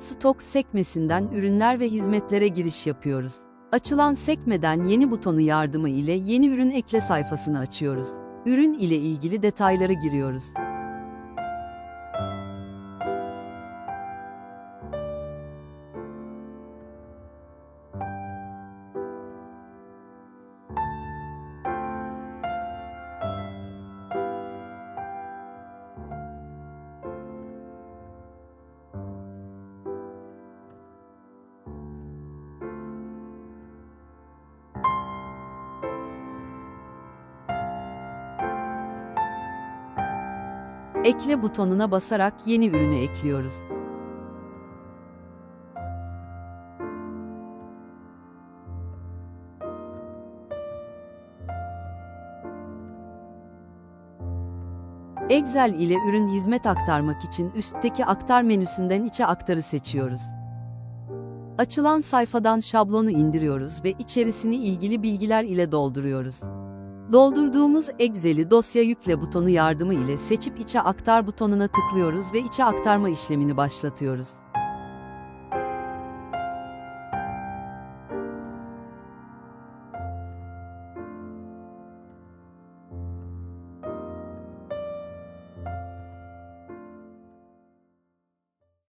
Stok sekmesinden ürünler ve hizmetlere giriş yapıyoruz. Açılan sekmeden yeni butonu yardımı ile yeni ürün ekle sayfasını açıyoruz. Ürün ile ilgili detayları giriyoruz. Ekle butonuna basarak yeni ürünü ekliyoruz. Excel ile ürün hizmet aktarmak için üstteki aktar menüsünden içe aktarı seçiyoruz. Açılan sayfadan şablonu indiriyoruz ve içerisini ilgili bilgiler ile dolduruyoruz. Doldurduğumuz Excel'i dosya yükle butonu yardımı ile seçip içe aktar butonuna tıklıyoruz ve içe aktarma işlemini başlatıyoruz.